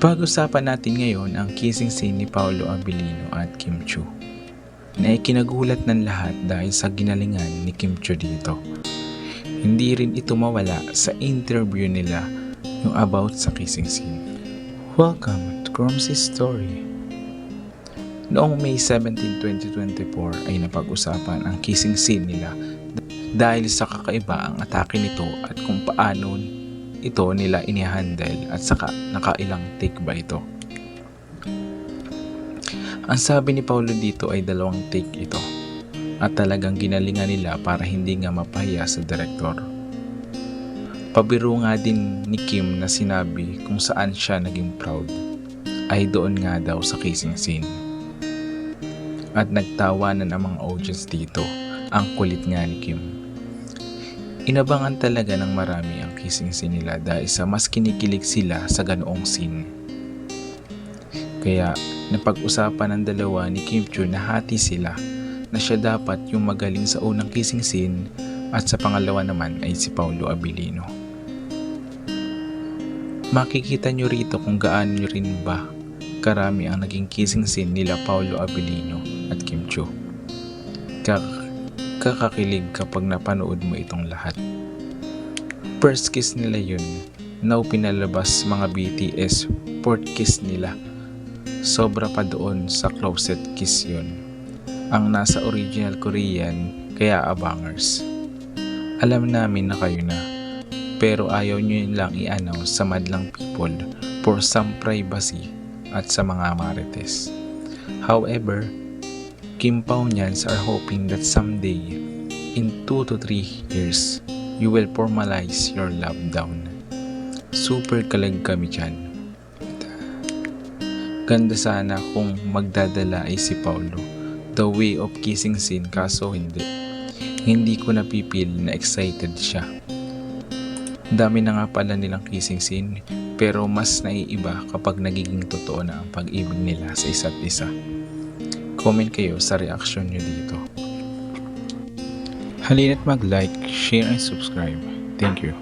Pag-usapan natin ngayon ang kissing scene ni Paolo Abilino at Kim Chu na ikinagulat ng lahat dahil sa ginalingan ni Kim Chu dito. Hindi rin ito mawala sa interview nila yung about sa kissing scene. Welcome to Cromsy's Story. Noong May 17, 2024 ay napag-usapan ang kissing scene nila dahil sa kakaiba ang atake nito at kung paano ito nila inihandle at saka nakailang take ba ito. Ang sabi ni Paulo dito ay dalawang take ito at talagang ginalingan nila para hindi nga mapahiya sa direktor. Pabiro nga din ni Kim na sinabi kung saan siya naging proud ay doon nga daw sa kissing scene. At nagtawanan ang mga audience dito ang kulit nga ni Kim. Inabangan talaga ng marami ang kissing scene nila dahil sa mas kinikilig sila sa ganoong scene. Kaya napag-usapan ng dalawa ni Kim Chu na hati sila na siya dapat yung magaling sa unang kissing scene at sa pangalawa naman ay si Paulo Abilino. Makikita nyo rito kung gaano rin ba karami ang naging kissing scene nila Paulo Abilino at Kim Chu. Kak kakakilig kapag napanood mo itong lahat. First kiss nila yun. Now pinalabas mga BTS fourth kiss nila. Sobra pa doon sa closet kiss yun. Ang nasa original Korean kaya abangers. Alam namin na kayo na pero ayaw nyo lang i-announce sa madlang people for some privacy at sa mga marites. However, Kim Pao Nyans are hoping that someday, in 2 to 3 years, you will formalize your love down. Super kalag kami dyan. Ganda sana kung magdadala ay si Paulo. The way of kissing scene kaso hindi. Hindi ko napipil na excited siya. Dami na nga pala nilang kissing scene pero mas naiiba kapag nagiging totoo na ang pag-ibig nila sa isa't isa. Comment kayo sa reaction nyo dito. Halina't mag-like, share, and subscribe. Thank you.